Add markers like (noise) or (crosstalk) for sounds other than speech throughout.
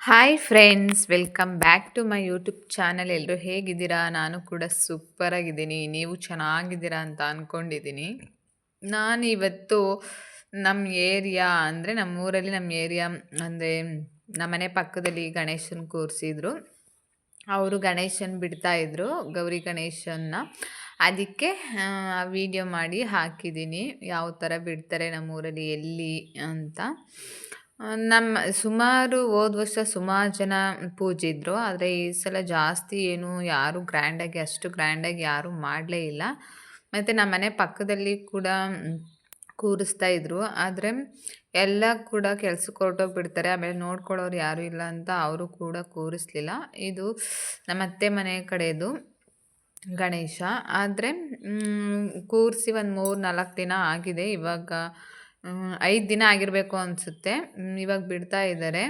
Hi friends welcome back to my YouTube channel ಎಲ್ಲರೂ ಹೇಗಿದ್ದೀರಾ? ನಾನು ಕೂಡ ಸೂಪರಾಗಿದ್ದೀನಿ ನೀವು ಚೆನ್ನಾಗಿದ್ದೀರಾ ಅಂತ ಅಂದ್ಕೊಂಡಿದ್ದೀನಿ ನಾನು ಇವತ್ತು ನಮ್ಮ ಏರಿಯಾ ಅಂದರೆ ನಮ್ಮೂರಲ್ಲಿ ನಮ್ಮ ಏರಿಯಾ ಅಂದರೆ ನಮ್ಮನೆ ಪಕ್ಕದಲ್ಲಿ ಗಣೇಶನ ಕೂರಿಸಿದ್ರು. ಅವರು ಗಣೇಶನ ಬಿಡ್ತಾಯಿದ್ರು ಗೌರಿ ಗಣೇಶನ್ನ. ಅದಕ್ಕೆ ವಿಡಿಯೋ ಮಾಡಿ ಹಾಕಿದ್ದೀನಿ. ಯಾವ ಥರ ಬಿಡ್ತಾರೆ ನಮ್ಮೂರಲ್ಲಿ ಎಲ್ಲಿ ಅಂತ. ನಮ್ಮ ಸುಮಾರು ಹೋದ ವರ್ಷ ಸುಮಾರು ಜನ ಪೂಜಿದ್ರು, ಆದರೆ ಈ ಸಲ ಜಾಸ್ತಿ ಏನು ಯಾರು ಗ್ರ್ಯಾಂಡಾಗಿ ಅಷ್ಟು ಗ್ರ್ಯಾಂಡಾಗಿ ಯಾರೂ ಮಾಡಲೇ ಇಲ್ಲ. ಮತ್ತು ನಮ್ಮ ಮನೆ ಪಕ್ಕದಲ್ಲಿ ಕೂಡ ಕೂರಿಸ್ತಾ ಇದ್ರು, ಆದರೆ ಎಲ್ಲ ಕೂಡ ಕೆಲ್ಸಕ್ಕೆ ಹೊರಟೋಗ್ಬಿಡ್ತಾರೆ, ಆಮೇಲೆ ನೋಡ್ಕೊಳ್ಳೋರು ಯಾರೂ ಇಲ್ಲ ಅಂತ ಅವರು ಕೂಡ ಕೂರಿಸ್ಲಿಲ್ಲ. ಇದು ನಮ್ಮ ಅತ್ತೆ ಮನೆ ಕಡೆಯದು ಗಣೇಶ, ಆದರೆ ಕೂರಿಸಿ ಒಂದು ಮೂರು ನಾಲ್ಕು ದಿನ ಆಗಿದೆ, ಇವಾಗ ಐದು ದಿನ ಆಗಿರಬೇಕು ಅನಿಸುತ್ತೆ. ಇವಾಗ ಬಿಡ್ತಾ ಇದ್ದಾರೆ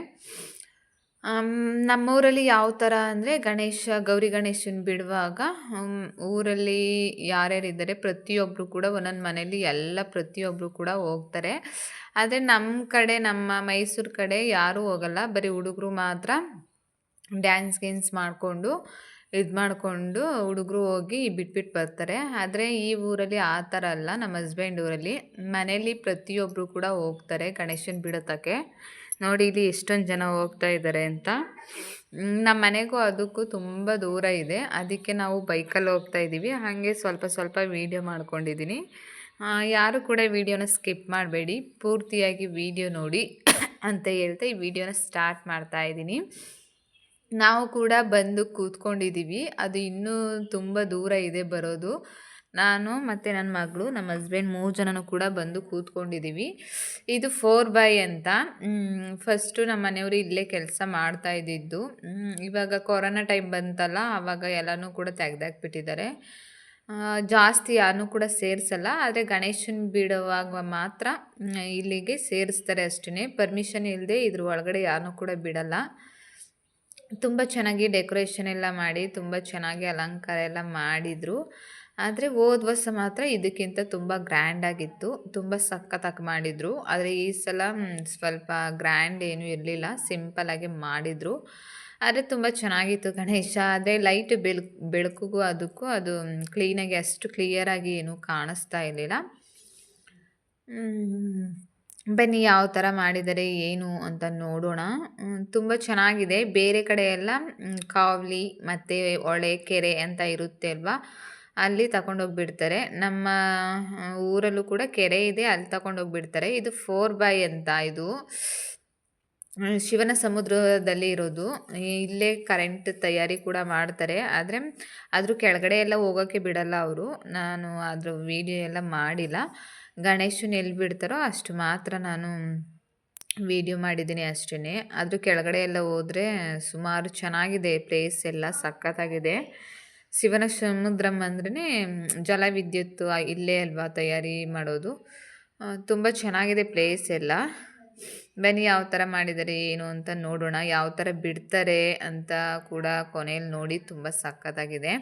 ನಮ್ಮೂರಲ್ಲಿ ಯಾವ ಥರ ಅಂದರೆ ಗಣೇಶ, ಗೌರಿ ಗಣೇಶನ ಬಿಡುವಾಗ ಊರಲ್ಲಿ ಯಾರ್ಯಾರಿದ್ದಾರೆ ಪ್ರತಿಯೊಬ್ಬರು ಕೂಡ ಒಂದೊಂದು ಮನೇಲಿ ಎಲ್ಲ ಪ್ರತಿಯೊಬ್ಬರು ಕೂಡ ಹೋಗ್ತಾರೆ. ಆದರೆ ನಮ್ಮ ಕಡೆ, ನಮ್ಮ ಮೈಸೂರು ಕಡೆ ಯಾರೂ ಹೋಗಲ್ಲ. ಬರೀ ಹುಡುಗರು ಮಾತ್ರ ಡ್ಯಾನ್ಸ್ ಗೀನ್ಸ್ ಮಾಡಿಕೊಂಡು ಇದು ಮಾಡಿಕೊಂಡು ಹುಡುಗರು ಹೋಗಿ ಬಿಟ್ಬಿಟ್ಟು ಬರ್ತಾರೆ. ಆದರೆ ಈ ಊರಲ್ಲಿ ಆ ಥರ ಅಲ್ಲ. ನಮ್ಮ ಹಸ್ಬೆಂಡ್ ಊರಲ್ಲಿ ಮನೇಲಿ ಪ್ರತಿಯೊಬ್ಬರು ಕೂಡ ಹೋಗ್ತಾರೆ ಗಣೇಶನ ಬಿಡೋತಕ್ಕೆ ನೋಡಿ ಇಲ್ಲಿ ಎಷ್ಟೊಂದು ಜನ ಹೋಗ್ತಾ ಇದ್ದಾರೆ ಅಂತ. ನಮ್ಮ ಮನೆಗೂ ಅದಕ್ಕೂ ತುಂಬ ದೂರ ಇದೆ. ಅದಕ್ಕೆ ನಾವು ಬೈಕಲ್ಲಿ ಹೋಗ್ತಾ ಇದ್ದೀವಿ ಹಾಗೆ ಸ್ವಲ್ಪ ಸ್ವಲ್ಪ ವೀಡಿಯೋ ಮಾಡ್ಕೊಂಡಿದ್ದೀನಿ ಯಾರು ಕೂಡ ವೀಡಿಯೋನ ಸ್ಕಿಪ್ ಮಾಡಬೇಡಿ. ಪೂರ್ತಿಯಾಗಿ ವೀಡಿಯೋ ನೋಡಿ (coughs) ಅಂತ ಹೇಳ್ತಾ ಈ ವಿಡಿಯೋನ ಸ್ಟಾರ್ಟ್ ಮಾಡ್ತಾ ಇದ್ದೀನಿ ನಾವು ಕೂಡ ಬಂದು ಕೂತ್ಕೊಂಡಿದ್ದೀವಿ ಅದು ಇನ್ನೂ ತುಂಬ ದೂರ ಇದೆ ಬರೋದು. ನಾನು ಮತ್ತು ನನ್ನ ಮಗಳು ನಮ್ಮ ಹಸ್ಬೆಂಡ್ ಮೂರು ಜನನೂ ಕೂಡ ಬಂದು ಕೂತ್ಕೊಂಡಿದ್ದೀವಿ ಇದು ಫೋರ್ ಬೈ ಅಂತ. ಫಸ್ಟು ನಮ್ಮ ಮನೆಯವರು ಇಲ್ಲೇ ಕೆಲಸ ಮಾಡ್ತಾ ಇದ್ದಿದ್ದು. ಇವಾಗ ಕೊರೋನಾ ಟೈಮ್ ಬಂತಲ್ಲ ಆವಾಗ ಎಲ್ಲನೂ ಕೂಡ ತೆಗೆದಾಕ್ಬಿಟ್ಟಿದ್ದಾರೆ. ಜಾಸ್ತಿ ಯಾರನ್ನೂ ಕೂಡ ಸೇರಿಸಲ್ಲ, ಆದರೆ ಗಣೇಶನ ಬಿಡುವಾಗ ಮಾತ್ರ ಇಲ್ಲಿಗೆ ಸೇರಿಸ್ತಾರೆ ಅಷ್ಟೇ ಪರ್ಮಿಷನ್ ಇಲ್ಲದೆ ಇದ್ರ ಒಳಗಡೆ ಯಾರನ್ನೂ ಕೂಡ ಬಿಡಲ್ಲ. ತುಂಬ ಚೆನ್ನಾಗಿ ಡೆಕೋರೇಷನ್ ಎಲ್ಲ ಮಾಡಿ, ತುಂಬ ಚೆನ್ನಾಗಿ ಅಲಂಕಾರ ಎಲ್ಲ ಮಾಡಿದರು. ಆದರೆ ಹೋದ ವರ್ಷ ಮಾತ್ರ ಇದಕ್ಕಿಂತ ತುಂಬ ಗ್ರ್ಯಾಂಡಾಗಿತ್ತು ತುಂಬ ಸಖತ್ತಾಗಿ ಮಾಡಿದರು. ಆದರೆ ಈ ಸಲ ಸ್ವಲ್ಪ ಗ್ರ್ಯಾಂಡ್ ಏನೂ ಇರಲಿಲ್ಲ. ಸಿಂಪಲಾಗಿ ಮಾಡಿದರು. ಆದರೆ ತುಂಬ ಚೆನ್ನಾಗಿತ್ತು ಗಣೇಶ. ಆದರೆ ಲೈಟ್ ಬೆಳಕು ಬೆಳಕಿಗೂ ಅದಕ್ಕೂ ಅದು ಕ್ಲೀನಾಗಿ ಅಷ್ಟು ಕ್ಲಿಯರಾಗಿ ಏನೂ ಕಾಣಿಸ್ತಾ ಇರಲಿಲ್ಲ. ಬನ್ನಿ ಯಾವ ಥರ ಮಾಡಿದ್ದಾರೆ ಏನು ಅಂತ ನೋಡೋಣ. ತುಂಬ ಚೆನ್ನಾಗಿದೆ. ಬೇರೆ ಕಡೆ ಎಲ್ಲ ಕಾವಲಿ ಮತ್ತು ಹೊಳೆ ಕೆರೆ ಅಂತ ಇರುತ್ತೆ ಅಲ್ವಾ? ಅಲ್ಲಿ ತಗೊಂಡೋಗ್ಬಿಡ್ತಾರೆ ನಮ್ಮ ಊರಲ್ಲೂ ಕೂಡ ಕೆರೆ ಇದೆ, ಅಲ್ಲಿ ತಗೊಂಡೋಗ್ಬಿಡ್ತಾರೆ ಇದು ಫೋರ್ ಬೈ ಅಂತ ಇದು. ಶಿವನ ಸಮುದ್ರದಲ್ಲಿ ಇರೋದು. ಇಲ್ಲೇ ಕರೆಂಟ್ ತಯಾರಿ ಕೂಡ ಮಾಡ್ತಾರೆ. ಆದರೆ, ಅದ್ರ ಕೆಳಗಡೆ ಎಲ್ಲ ಹೋಗೋಕ್ಕೆ ಬಿಡಲ್ಲ ಅವರು. ನಾನು ಅದ್ರ ವೀಡಿಯೋ ಎಲ್ಲ ಮಾಡಿಲ್ಲ. ಗಣೇಶನ ಎಲ್ಲಿ ಬಿಡ್ತಾರೋ ಅಷ್ಟು ಮಾತ್ರ ನಾನು ವಿಡಿಯೋ ಮಾಡಿದ್ದೀನಿ ಅಷ್ಟೇ ಅದ್ರ ಕೆಳಗಡೆ ಎಲ್ಲ ಹೋದರೆ ಸುಮಾರು ಚೆನ್ನಾಗಿದೆ ಪ್ಲೇಸ್ ಎಲ್ಲ, ಸಖತ್ತಾಗಿದೆ. ಶಿವನ ಸಮುದ್ರಂ ಅಂದ್ರೇ ಜಲವಿದ್ಯುತ್ ಇಲ್ಲೇ ಅಲ್ವಾ ತಯಾರಿ ಮಾಡೋದು. ತುಂಬ ಚೆನ್ನಾಗಿದೆ ಪ್ಲೇಸ್ ಎಲ್ಲ. ಬನ್ನಿ ಯಾವ ಥರ ಮಾಡಿದ್ದಾರೆ ಏನು ಅಂತ ನೋಡೋಣ. ಯಾವ ಥರ ಬಿಡ್ತಾರೆ ಅಂತ ಕೂಡ ಕೊನೆಯಲ್ಲಿ ನೋಡಿ ತುಂಬ ಸಖತ್ತಾಗಿದೆ.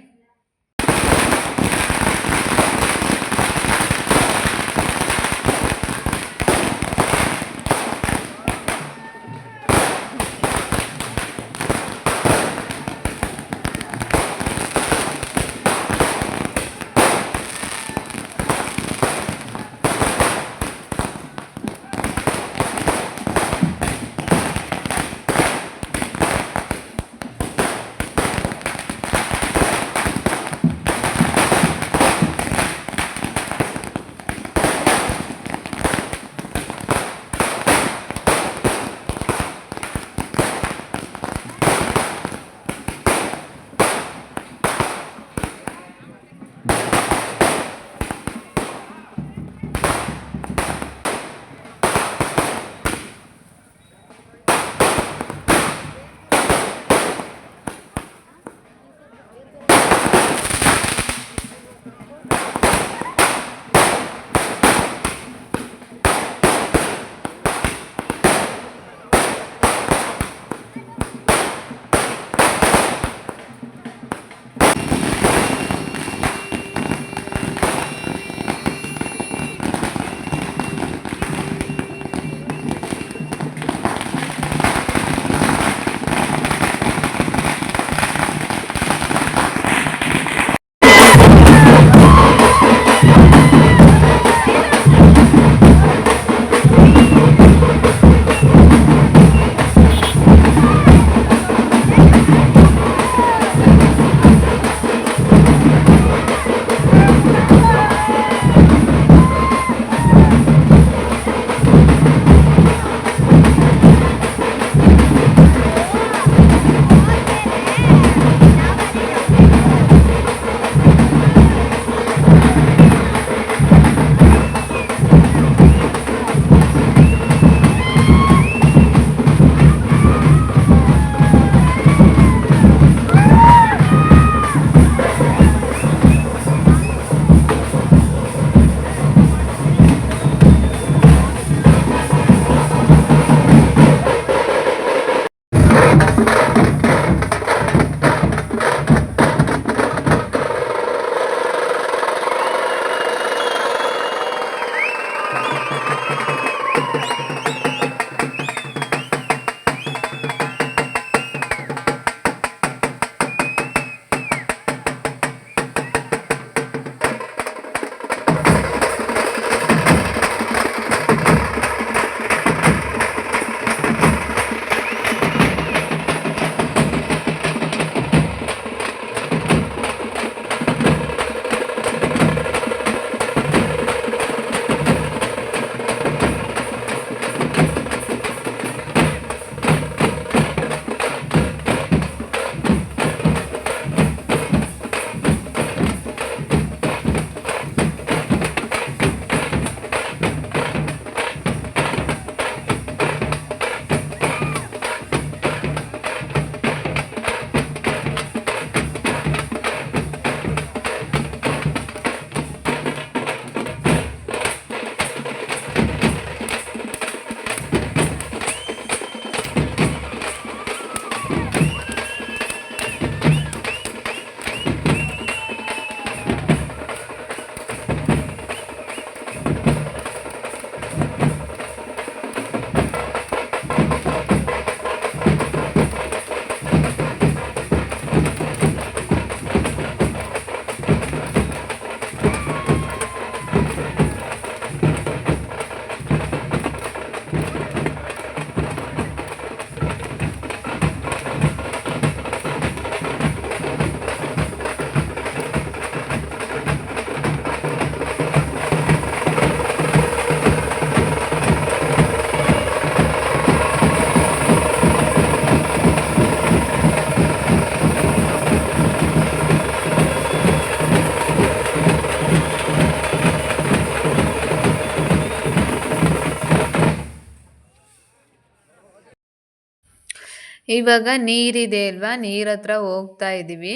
ಇವಾಗ ನೀರಿದೆ ಅಲ್ವಾ? ನೀರ ಹತ್ರ ಹೋಗ್ತಾ ಇದ್ದೀವಿ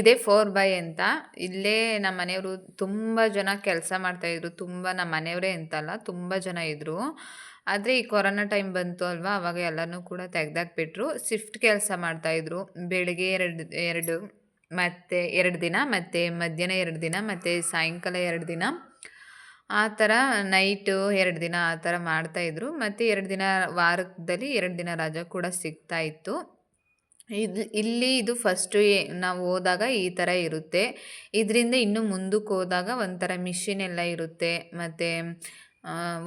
ಇದೆ ಫೋರ್ ಬೈ ಅಂತ. ಇಲ್ಲೇ ನಮ್ಮ ಮನೆಯವರು ತುಂಬ ಜನ ಕೆಲಸ ಮಾಡ್ತಾಯಿದ್ರು ತುಂಬ ನಮ್ಮ ಮನೆಯವರೇ ಅಂತಲ್ಲ, ತುಂಬ ಜನ ಇದ್ದರು ಆದರೆ ಈ ಕೊರೋನಾ ಟೈಮ್ ಬಂತು ಅಲ್ವಾ? ಅವಾಗ ಎಲ್ಲನೂ ಕೂಡ ತೆಗ್ದಾಕ್ಬಿಟ್ರು. ಶಿಫ್ಟ್ ಕೆಲಸ ಮಾಡ್ತಾಯಿದ್ರು ಬೆಳಿಗ್ಗೆ ಎರಡು ಎರಡು, ಮತ್ತು ಎರಡು ದಿನ, ಮತ್ತು ಮಧ್ಯಾಹ್ನ ಎರಡು ದಿನ, ಮತ್ತು ಸಾಯಂಕಾಲ ಎರಡು ದಿನ. ಆ ಥರ ನೈಟು ಎರಡು ದಿನ ಆ ಥರ ಮಾಡ್ತಾಯಿದ್ರು ಮತ್ತು ಎರಡು ದಿನ ವಾರದಲ್ಲಿ ಎರಡು ದಿನ ರಜೆ ಕೂಡ ಸಿಗ್ತಾ ಇತ್ತು. ಇದು, ಇಲ್ಲಿ ಇದು ಫಸ್ಟು ನಾವು ಹೋದಾಗ ಈ ಥರ ಇರುತ್ತೆ. ಇದರಿಂದ ಇನ್ನು ಮುಂದಕ್ಕೆ ಹೋದಾಗ ಒಂಥರ ಮಿಷಿನ್ ಎಲ್ಲ ಇರುತ್ತೆ. ಮತ್ತು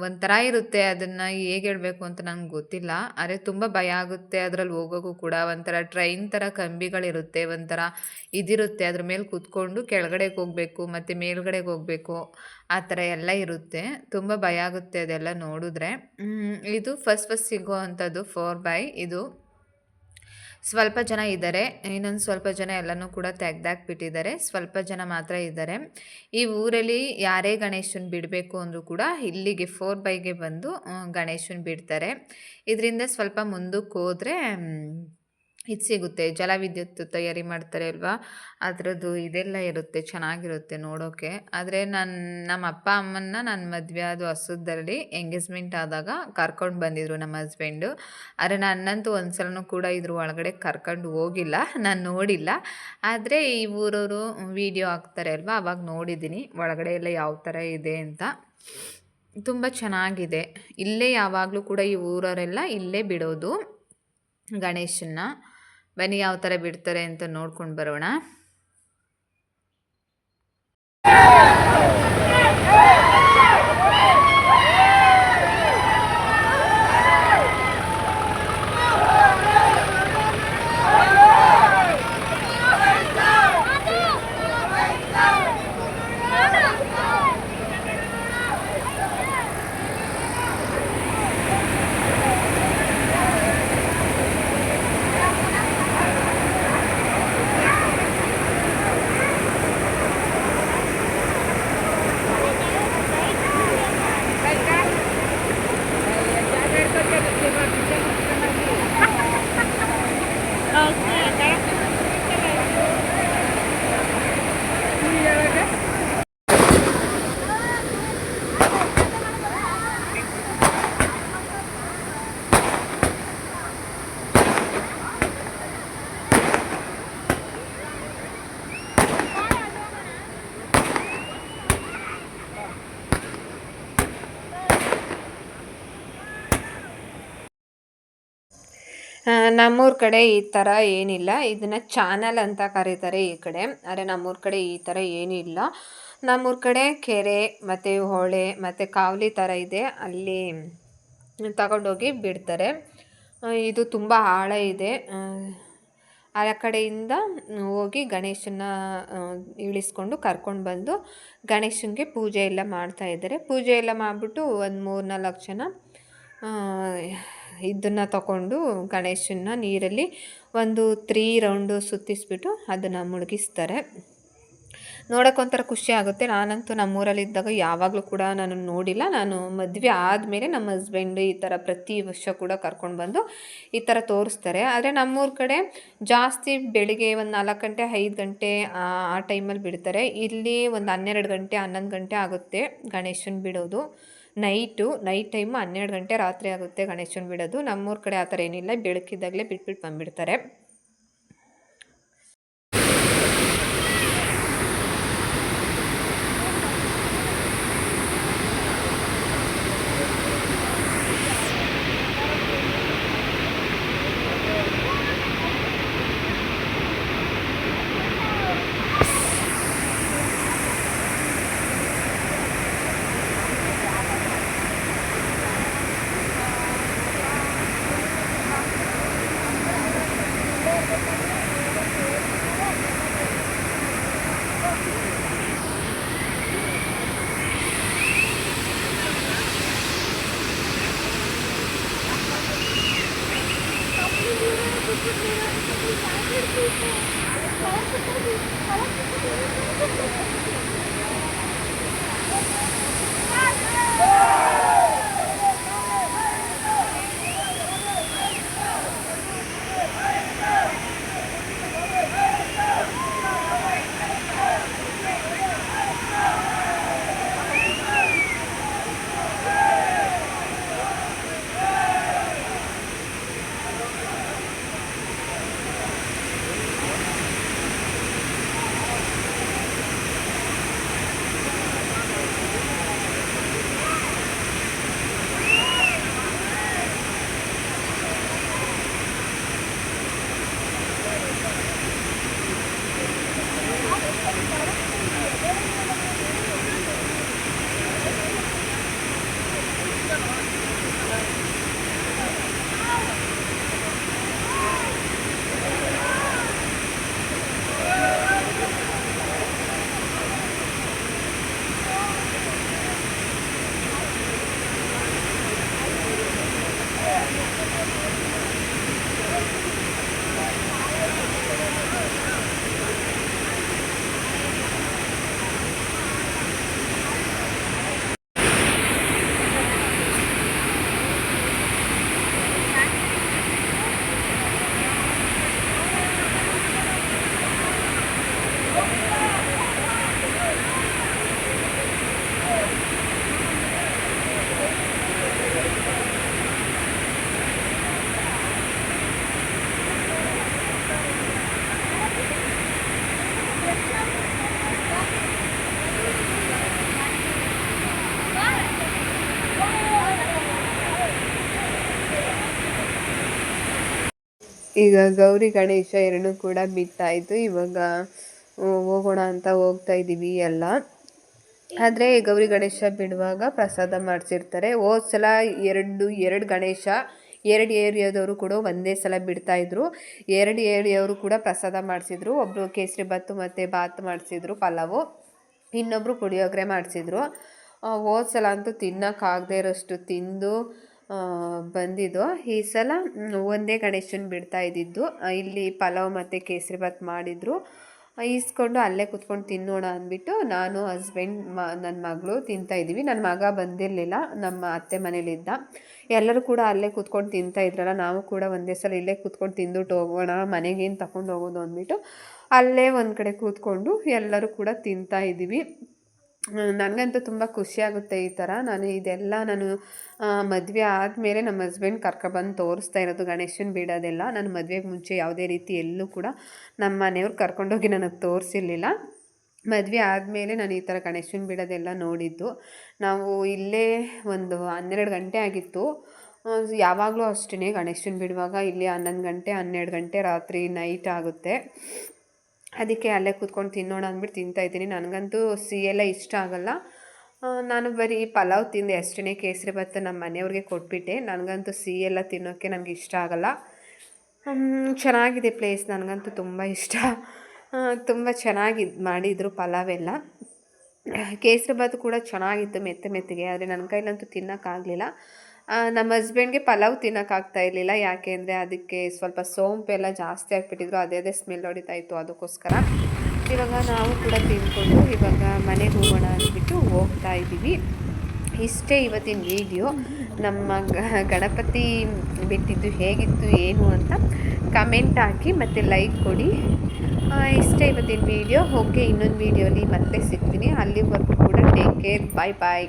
ಒಂಥರ ಇರುತ್ತೆ ಅದನ್ನು ಹೇಗೆ ಹೇಳಬೇಕು ಅಂತ ನಂಗೆ ಗೊತ್ತಿಲ್ಲ. ಆದರೆ ತುಂಬ ಭಯ ಆಗುತ್ತೆ ಅದ್ರಲ್ಲಿ ಹೋಗೋಕ್ಕೂ ಕೂಡ. ಒಂಥರ ಟ್ರೈನ್ ಥರ ಕಂಬಿಗಳಿರುತ್ತೆ, ಒಂಥರ ಇದಿರುತ್ತೆ. ಅದ್ರ ಮೇಲೆ ಕೂತ್ಕೊಂಡು ಕೆಳಗಡೆಗೆ ಹೋಗಬೇಕು, ಮತ್ತು ಮೇಲ್ಗಡೆಗೆ ಹೋಗಬೇಕು. ಆ ಥರ ಎಲ್ಲ ಇರುತ್ತೆ. ತುಂಬ ಭಯ ಆಗುತ್ತೆ ಅದೆಲ್ಲ ನೋಡಿದ್ರೆ. ಇದು ಫಸ್ಟ್ ಫಸ್ಟ್ ಸಿಗೋ ಅಂಥದ್ದು ಫೋರ್ ಬೈ ಇದು ಸ್ವಲ್ಪ ಜನ ಇದ್ದಾರೆ, ಇನ್ನೊಂದು ಸ್ವಲ್ಪ ಜನ ಎಲ್ಲನೂ ಕೂಡ ತೆಗ್ದಾಕ್ಬಿಟ್ಟಿದ್ದಾರೆ, ಸ್ವಲ್ಪ ಜನ ಮಾತ್ರ ಇದ್ದಾರೆ. ಈ ಊರಲ್ಲಿ ಯಾರೇ ಗಣೇಶನ ಬಿಡಬೇಕು ಅಂದರೂ ಕೂಡ ಇಲ್ಲಿಗೆ ಫೋರ್ ಬೈಗೆ ಬಂದು ಗಣೇಶನ ಬಿಡ್ತಾರೆ. ಇದರಿಂದ ಸ್ವಲ್ಪ ಮುಂದಕ್ಕೆ ಹೋದರೆ ಇದು ಸಿಗುತ್ತೆ. ಜಲವಿದ್ಯುತ್ ತಯಾರಿ ಮಾಡ್ತಾರೆ ಅಲ್ವಾ? ಅದರದ್ದು ಇದೆಲ್ಲ ಇರುತ್ತೆ, ಚೆನ್ನಾಗಿರುತ್ತೆ ನೋಡೋಕ್ಕೆ ಆದರೆ ನನ್ನ ನಮ್ಮ ಅಪ್ಪ ಅಮ್ಮನ್ನ ನಾನು ಮದುವೆ ಅದು ಹಸುದರಲ್ಲಿ ಎಂಗೇಜ್ಮೆಂಟ್ ಆದಾಗ ಕರ್ಕೊಂಡು ಬಂದಿದ್ರು ನಮ್ಮ ಹಸ್ಬೆಂಡು ಆದರೆ ನನ್ನಂತೂ ಒಂದು ಕೂಡ ಇದ್ರ ಒಳಗಡೆ ಕರ್ಕೊಂಡು ಹೋಗಿಲ್ಲ, ನಾನು ನೋಡಿಲ್ಲ. ಆದರೆ ಈ ಊರವರು ವಿಡಿಯೋ ಹಾಕ್ತಾರೆ ಅಲ್ವಾ? ಅವಾಗ ನೋಡಿದ್ದೀನಿ. ಒಳಗಡೆ ಎಲ್ಲ ಯಾವ ಥರ ಇದೆ ಅಂತ. ತುಂಬ ಚೆನ್ನಾಗಿದೆ. ಇಲ್ಲೇ ಯಾವಾಗಲೂ ಕೂಡ ಈ ಊರವರೆಲ್ಲ ಇಲ್ಲೇ ಬಿಡೋದು ಗಣೇಶನ್ನ. ಬನ್ನಿ ಯಾವ ಥರ ಬಿಡ್ತಾರೆ ಅಂತ ನೋಡ್ಕೊಂಡು ಬರೋಣ. ನಮ್ಮೂರ ಕಡೆ ಈ ಥರ ಏನಿಲ್ಲ. ಇದನ್ನು ಚಾನಲ್ ಅಂತ ಕರೀತಾರೆ ಈ ಕಡೆ. ಆದರೆ ನಮ್ಮೂರ ಕಡೆ ಈ ಥರ ಏನಿಲ್ಲ. ನಮ್ಮೂರ ಕಡೆ ಕೆರೆ ಮತ್ತು ಹೊಳೆ ಮತ್ತು ಕಾವಲಿ ಥರ ಇದೆ. ಅಲ್ಲಿ ತಗೊಂಡೋಗಿ ಬಿಡ್ತಾರೆ. ಇದು ತುಂಬ ಆಳ ಇದೆ. ಆ ಕಡೆಯಿಂದ ಹೋಗಿ ಗಣೇಶನ ಇಳಿಸ್ಕೊಂಡು ಕರ್ಕೊಂಡು ಬಂದು ಗಣೇಶನಿಗೆ ಪೂಜೆ ಎಲ್ಲ ಮಾಡ್ತಾ ಇದ್ದಾರೆ. ಪೂಜೆ ಎಲ್ಲ ಮಾಡಿಬಿಟ್ಟು ಒಂದು ಮೂರು ನಾಲ್ಕು ಜನ ಇದನ್ನು ತಗೊಂಡು ಗಣೇಶನ್ನ ನೀರಲ್ಲಿ ಒಂದು ತ್ರೀ ರೌಂಡು ಸುತ್ತಿಸ್ಬಿಟ್ಟು ಅದನ್ನು ಮುಳುಗಿಸ್ತಾರೆ. ನೋಡೋಕ್ಕೊಂಥರ ಖುಷಿ ಆಗುತ್ತೆ. ನಾನಂತೂ ನಮ್ಮೂರಲ್ಲಿದ್ದಾಗ ಯಾವಾಗಲೂ ಕೂಡ ನಾನು ನೋಡಿಲ್ಲ. ನಾನು ಮದುವೆ ಆದಮೇಲೆ ನಮ್ಮ ಹಸ್ಬೆಂಡ್ ಈ ಥರ ಪ್ರತಿ ವರ್ಷ ಕೂಡ ಕರ್ಕೊಂಡು ಬಂದು ಈ ಥರ ತೋರಿಸ್ತಾರೆ. ಆದರೆ ನಮ್ಮೂರ ಕಡೆ ಜಾಸ್ತಿ ಬೆಳಿಗ್ಗೆ ಒಂದು ನಾಲ್ಕು ಗಂಟೆ, ಐದು ಗಂಟೆ ಆ ಟೈಮಲ್ಲಿ ಬಿಡ್ತಾರೆ. ಇಲ್ಲಿ ಒಂದು ಹನ್ನೆರಡು ಗಂಟೆ, ಹನ್ನೊಂದು ಗಂಟೆ ಆಗುತ್ತೆ ಗಣೇಶನ ಬಿಡೋದು. ನೈಟು, ನೈಟ್ ಟೈಮು ಹನ್ನೆರಡು ಗಂಟೆ ರಾತ್ರಿ ಆಗುತ್ತೆ ಗಣೇಶನ ಬಿಡೋದು. ನಮ್ಮೂರ ಕಡೆ ಆ ಥರ ಏನಿಲ್ಲ. ಬೆಳಕಿದ್ದಾಗಲೇ ಬಿಟ್ಬಿಟ್ಟು ಬಂದುಬಿಡ್ತಾರೆ. ಈಗ ಗೌರಿ ಗಣೇಶ ಎರಡೂ ಕೂಡ ಬಿಟ್ಟಾಯಿತು. ಇವಾಗ ಹೋಗೋಣ ಅಂತ ಹೋಗ್ತಾ ಇದ್ದೀವಿ ಎಲ್ಲ. ಆದರೆ ಗೌರಿ ಗಣೇಶ ಬಿಡುವಾಗ ಪ್ರಸಾದ ಮಾಡಿಸಿರ್ತಾರೆ. ಹೋದ ಸಲ ಎರಡು ಎರಡು ಗಣೇಶ, ಎರಡು ಏರಿಯಾದವರು ಕೂಡ ಒಂದೇ ಸಲ ಬಿಡ್ತಾಯಿದ್ರು ಎರಡು ಏರಿಯವರು ಕೂಡ ಪ್ರಸಾದ ಮಾಡಿಸಿದ್ರು. ಒಬ್ಬರು ಕೇಸರಿ ಬತ್ತು ಮತ್ತು ಬಾತ್ ಮಾಡಿಸಿದ್ರು, ಪಲಾವು. ಇನ್ನೊಬ್ಬರು ಪುಳಿಯೋಗರೆ ಮಾಡಿಸಿದ್ರು. ಹೋದ ಸಲ ಅಂತೂ ತಿನ್ನೋಕ್ಕಾಗದೇ ಇರೋಷ್ಟು ತಿಂದು ಬಂದಿದ್ದು ಈ ಸಲ ಒಂದೇ ಗಣೇಶನ ಬಿಡ್ತಾ ಇದ್ದಿದ್ದು. ಇಲ್ಲಿ ಪಲಾವ್ ಮತ್ತು ಕೇಸರಿ ಬಾತ್ ಮಾಡಿದ್ರು. ಈಸ್ಕೊಂಡು ಅಲ್ಲೇ ಕುತ್ಕೊಂಡು ತಿನ್ನೋಣ ಅಂದ್ಬಿಟ್ಟು ನಾನು, ಹಸ್ಬೆಂಡ್, ಮ ನನ್ನ ಮಗಳು ತಿಂತಾ ಇದ್ದೀವಿ. ನನ್ನ ಮಗ ಬಂದಿರಲಿಲ್ಲ, ನಮ್ಮ ಅತ್ತೆ ಮನೇಲಿದ್ದ. ಎಲ್ಲರೂ ಕೂಡ ಅಲ್ಲೇ ಕೂತ್ಕೊಂಡು ತಿಂತಾ ಇದ್ರಲ್ಲ, ನಾವು ಕೂಡ ಒಂದೇ ಸಲ ಇಲ್ಲೇ ಕೂತ್ಕೊಂಡು ತಿಂದುಬಿಟ್ಟು ಹೋಗೋಣ, ಮನೆಗೇನು ತಗೊಂಡು ಹೋಗೋದು ಅಂದ್ಬಿಟ್ಟು ಅಲ್ಲೇ ಒಂದು ಕಡೆ ಕೂತ್ಕೊಂಡು ಎಲ್ಲರೂ ಕೂಡ ತಿಂತಾ ಇದ್ದೀವಿ. ನನಗಂತೂ ತುಂಬ ಖುಷಿಯಾಗುತ್ತೆ ಈ ಥರ ನಾನು ಇದೆಲ್ಲ ನಾನು ಮದುವೆ ಆದಮೇಲೆ ನಮ್ಮ ಹಸ್ಬೆಂಡ್ ಕರ್ಕೊಬಂದು ತೋರಿಸ್ತಾ ಇರೋದು ಗಣೇಶನ ಬಿಡೋದೆಲ್ಲ. ನಾನು ಮದುವೆಗೆ ಮುಂಚೆ ಯಾವುದೇ ರೀತಿ ಎಲ್ಲೂ ಕೂಡ ನಮ್ಮ ಮನೆಯವ್ರು ಕರ್ಕೊಂಡೋಗಿ ನನಗೆ ತೋರಿಸಿರ್ಲಿಲ್ಲ. ಮದುವೆ ಆದಮೇಲೆ ನಾನು ಈ ಥರ ಗಣೇಶನ ಬಿಡೋದೆಲ್ಲ ನೋಡಿದ್ದು. ನಾವು ಇಲ್ಲೇ ಒಂದು ಹನ್ನೆರಡು ಗಂಟೆ ಆಗಿತ್ತು. ಯಾವಾಗಲೂ ಅಷ್ಟೇ ಗಣೇಶನ ಬಿಡುವಾಗ ಇಲ್ಲಿ ಹನ್ನೊಂದು ಗಂಟೆ, ಹನ್ನೆರಡು ಗಂಟೆ ರಾತ್ರಿ ನೈಟ್ ಆಗುತ್ತೆ. ಅದಕ್ಕೆ ಅಲ್ಲೇ ಕೂತ್ಕೊಂಡು ತಿನ್ನೋಣ ಅಂದ್ಬಿಟ್ಟು ತಿಂತಾ ಇದ್ದೀನಿ. ನನಗಂತೂ ಸಿಹಿ ಎಲ್ಲ ಇಷ್ಟ ಆಗಲ್ಲ. ನಾನು ಬರೀ ಪಲಾವ್ ತಿಂದೆ ಅಷ್ಟೇ ಕೇಸರಿ ಭಾತ್ ನಮ್ಮ ಮನೆಯವ್ರಿಗೆ ಕೊಟ್ಬಿಟ್ಟೆ. ನನಗಂತೂ ಸಿಹಿ ಎಲ್ಲ ತಿನ್ನೋಕ್ಕೆ ನನಗೆ ಇಷ್ಟ ಆಗಲ್ಲ. ಚೆನ್ನಾಗಿದೆ ಪ್ಲೇಸ್ ನನಗಂತೂ ತುಂಬ ಇಷ್ಟ. ತುಂಬ ಚೆನ್ನಾಗಿ ಮಾಡಿದರು ಪಲಾವೆಲ್ಲ ಕೇಸರಿ ಭಾತ್ ಕೂಡ ಚೆನ್ನಾಗಿತ್ತು ಮೆತ್ತ ಮೆತ್ತಗೆ, ಆದರೆ ನನ್ನ ಕೈಲಂತೂ ತಿನ್ನೋಕ್ಕಾಗಲಿಲ್ಲ. ನಮ್ಮ ಹಸ್ಬೆಂಡ್ಗೆ ಪಲಾವ್ ತಿನ್ನೋಕ್ಕಾಗ್ತಾ ಇರಲಿಲ್ಲ. ಯಾಕೆ ಅಂದರೆ ಅದಕ್ಕೆ ಸ್ವಲ್ಪ ಸೋಂಪು ಎಲ್ಲ ಜಾಸ್ತಿ ಆಗಿಬಿಟ್ಟಿದ್ರು. ಅದೇ ಅದೇ ಸ್ಮೆಲ್ ಹೊಡಿತಾ ಇತ್ತು ಅದಕ್ಕೋಸ್ಕರ. ಇವಾಗ ನಾವು ಕೂಡ ತಿಂದ್ಕೊಂಡು ಇವಾಗ ಮನೆಗೆ ಹೋಗೋಣ ಅಂದ್ಬಿಟ್ಟು ಹೋಗ್ತಾ ಇದ್ದೀವಿ. ಇಷ್ಟೇ ಇವತ್ತಿನ ವಿಡಿಯೋ ನಮ್ಮ ಗಣಪತಿ ಬಿಟ್ಟಿದ್ದು ಹೇಗಿತ್ತು, ಏನು ಅಂತ ಕಮೆಂಟ್ ಹಾಕಿ ಮತ್ತು ಲೈಕ್ ಕೊಡಿ. ಇಷ್ಟೇ ಇವತ್ತಿನ ವಿಡಿಯೋ ಓಕೆ ಇನ್ನೊಂದು ವೀಡಿಯೋಲಿ ಮತ್ತೆ ಸಿಗ್ತೀನಿ. ಅಲ್ಲಿವರೆಗೂ ಕೂಡ ಟೇಕ್ ಕೇರ್ ಬಾಯ್ ಬಾಯ್